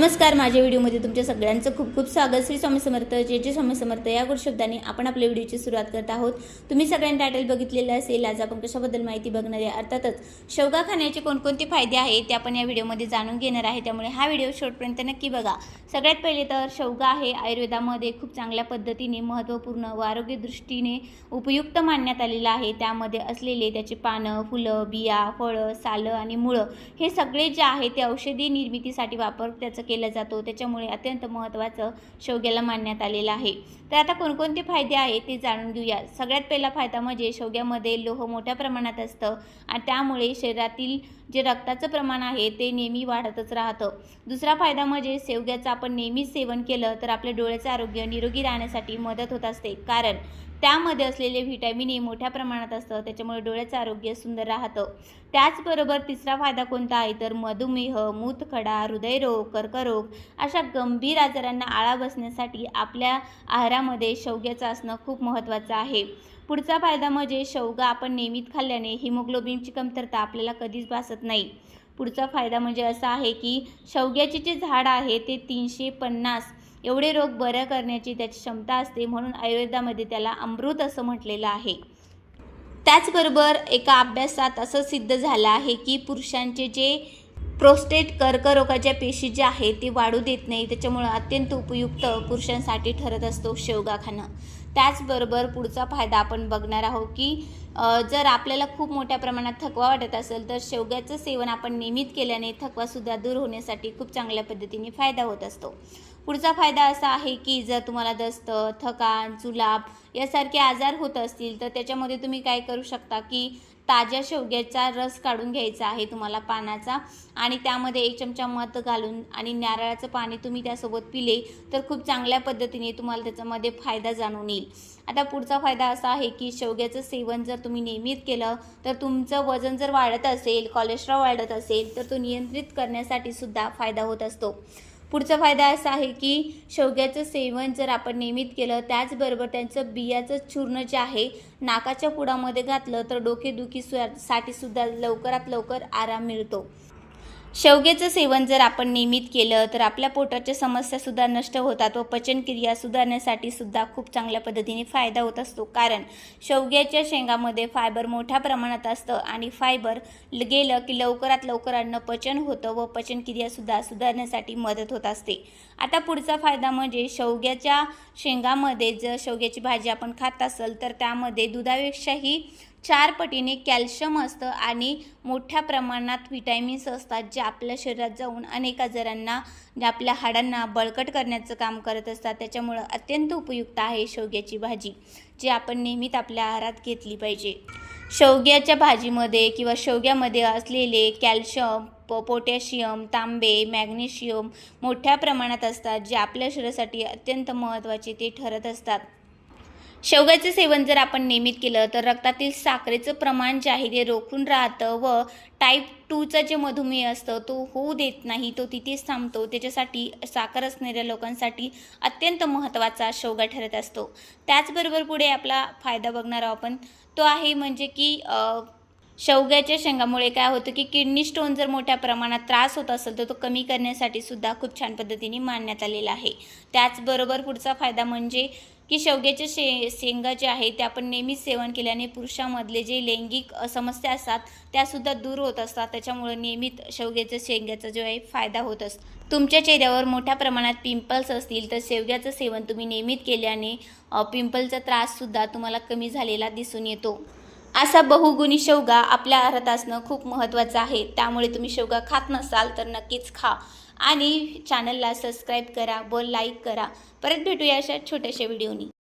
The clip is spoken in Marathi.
नमस्कार माझ्या व्हिडिओमध्ये तुमच्या सगळ्यांचं खूप खूप स्वागत. श्री स्वामी समर्थ जे जे स्वामी समर्थ. या गोड शब्दाने आपण आपल्या व्हिडिओची सुरुवात करत आहोत. तुम्ही सगळ्यांनी टायटल बघितलेलं असेल आज आपण कशाबद्दल माहिती बघणार आहे? अर्थातच शेवगा खाण्याचे कोणकोणते फायदे आहेत ते आपण या व्हिडिओमध्ये जाणून घेणार आहे. त्यामुळे हा व्हिडिओ शेवटपर्यंत नक्की बघा. सगळ्यात पहिले तर शेवगा आहे आयुर्वेदामध्ये खूप चांगल्या पद्धतीने महत्त्वपूर्ण व आरोग्यदृष्टीने उपयुक्त मानण्यात आलेलं आहे. त्यामध्ये असलेले त्याचे पानं फुलं बिया फळं सालं आणि मुळं हे सगळे जे आहे ते औषधी निर्मितीसाठी वापर त्याचं केला जातो. त्याच्यामुळे अत्यंत महत्त्वाचं शेवग्याला मानण्यात आलेलं आहे. तर आता कोणकोणते फायदे आहेत ते जाणून घेऊया. सगळ्यात पहिला फायदा म्हणजे शेवग्यामध्ये लोह मोठ्या प्रमाणात असतं आणि त्यामुळे शरीरातील जे रक्ताचं प्रमाण आहे ते नेहमी वाढतच राहतं. दुसरा फायदा म्हणजे शेवग्याचं आपण नेहमीच सेवन केलं तर आपल्या डोळ्याचं आरोग्य निरोगी राहण्यासाठी मदत होत असते. कारण त्यामध्ये असलेले व्हिटॅमिन ए मोठ्या प्रमाणात असतं. त्याच्यामुळे डोळ्याचं आरोग्य सुंदर राहतं. त्याचबरोबर तिसरा फायदा कोणता आहे? तर मधुमेह मूतखडा हृदयरोग कर्करोग अशा गंभीर आजारांना आळा बसण्यासाठी आपल्या आहारामध्ये शेवग्याचं असणं खूप महत्त्वाचं आहे. पुढचा फायदा म्हणजे शेवगा आपण नियमित खाल्ल्याने हिमोग्लोबिनची कमतरता आपल्याला कधीच भासत नाही. पुढचा फायदा म्हणजे असा आहे की शेवग्याचे जे झाड आहे ते तीनशे पन्नास एवढे रोग बऱ्या करण्याची त्याची क्षमता असते म्हणून आयुर्वेदामध्ये त्याला अमृत असं म्हटलेलं आहे. त्याचबरोबर एका अभ्यासात असं सिद्ध झालं आहे की पुरुषांचे जे प्रोस्टेट कर्करोगाच्या पेशी जे आहेत ते वाढू देत नाही. त्याच्यामुळं अत्यंत उपयुक्त पुरुषांसाठी ठरत असतो शेवगा खाणं त्याचबरोबर पुढचा फायदा आपण बघणार आहोत की जर आपल्याला खूप मोठ्या प्रमाणात थकवा वाटत असेल तर शेवग्याचं सेवन आपण नियमित केल्याने थकवासुद्धा दूर होण्यासाठी खूप चांगल्या पद्धतीने फायदा होत असतो. पुढचा फायदा असा आहे की जर तुम्हाला दस्त थकान जुलाब यासारखे आजार होत असतील तर त्याच्यामध्ये तुम्ही काय करू शकता की ताज्या शेवग्याचा रस काढून घ्यायचा आहे तुम्हाला पानाचा. आणि त्यामध्ये एक चमचा मध घालून आणि नारळाचं पाणी तुम्ही त्यासोबत पिले तर खूप चांगल्या पद्धतीने तुम्हाला त्याच्यामध्ये फायदा जाणून येईल. आता पुढचा फायदा असा आहे की शेवग्याचं सेवन जर तुम्ही नियमित केलं तर तुमचं वजन जर वाढत असेल कोलेस्ट्रॉल वाढत असेल तर तो नियंत्रित करण्यासाठी सुद्धा फायदा होत असतो. पुढचा फायदा असा आहे की शेवग्याचं सेवन जर आपण नियमित केलं त्याचबरोबर त्यांचं बियाचं चूर्ण जे आहे नाकाच्या पुडामध्ये घातलं तर डोकेदुखी सु- साठी सुद्धा लवकरात लवकर आराम मिळतो. शेवग्याचं सेवन जर आपण नियमित केलं तर आपल्या पोटाच्या समस्यासुद्धा नष्ट होतात व पचनक्रिया सुधारण्यासाठी सुद्धा खूप चांगल्या पद्धतीने फायदा होत असतो. कारण शेवग्याच्या शेंगामध्ये फायबर मोठ्या प्रमाणात असतं आणि फायबर ल- गेलं की लवकरात लवकर अन्न पचन होतं व पचनक्रियासुद्धा सुधारण्यासाठी मदत होत असते. आता पुढचा फायदा म्हणजे शेवग्याच्या शेंगामध्ये जर शेवग्याची भाजी आपण खात असेल तर त्यामध्ये दुधापेक्षाही चार पटीने कॅल्शियम असतं आणि मोठ्या प्रमाणात विटॅमिन्स असतात जे आपल्या शरीरात जाऊन अनेक आजारांना जे आपल्या हाडांना बळकट करण्याचं काम करत असतात. त्याच्यामुळं अत्यंत उपयुक्त आहे शेवग्याची भाजी जी आपण नेहमीच आपल्या आहारात घेतली पाहिजे. शेवग्याच्या भाजीमध्ये किंवा शेवग्यामध्ये असलेले कॅल्शियम प पोटॅशियम तांबे मॅग्नेशियम मोठ्या प्रमाणात असतात जे आपल्या शरीरासाठी अत्यंत महत्त्वाचे ते ठरत असतात. शेवग्याचं सेवन जर आपण नियमित केलं तर रक्तातील साखरेचं प्रमाण जे आहे ते रोखून राहतं व टाईप टूचा जे मधुमेह असतं तो होऊ देत नाही. तो तिथेच थांबतो. त्याच्यासाठी साखर असणाऱ्या लोकांसाठी अत्यंत महत्त्वाचा शेवगा ठरत असतो. त्याचबरोबर पुढे आपला फायदा बघणार आहोत आपण. तो आहे म्हणजे की शेवग्याच्या शेंगामुळे काय होतं की किडनी स्टोन जर मोठ्या प्रमाणात त्रास होत असेल तर तो कमी करण्यासाठी सुद्धा खूप छान पद्धतीने मांडण्यात आलेला आहे. त्याचबरोबर पुढचा फायदा म्हणजे की शेवग्याचे शे शेंगा जे आहे ते आपण नेहमीच सेवन केल्याने पुरुषामधले जे लैंगिक समस्या असतात त्यासुद्धा दूर होत असतात. त्याच्यामुळे नियमित शेवग्याचं शेंग्याचा जो आहे फायदा होत असतो. तुमच्या चेहऱ्यावर मोठ्या प्रमाणात पिंपल्स असतील तर शेवग्याचं सेवन तुम्ही नियमित केल्याने पिंपलचा त्राससुद्धा तुम्हाला कमी झालेला दिसून येतो. असा बहुगुणी शेवगा आपल्या आहारात असणं खूप महत्त्वाचं आहे. त्यामुळे तुम्ही शेवगा खात नसाल तर नक्कीच खा. आणि चॅनलला सबस्क्राईब करा व लाईक करा. परत भेटूया अशा छोट्याशा व्हिडिओनी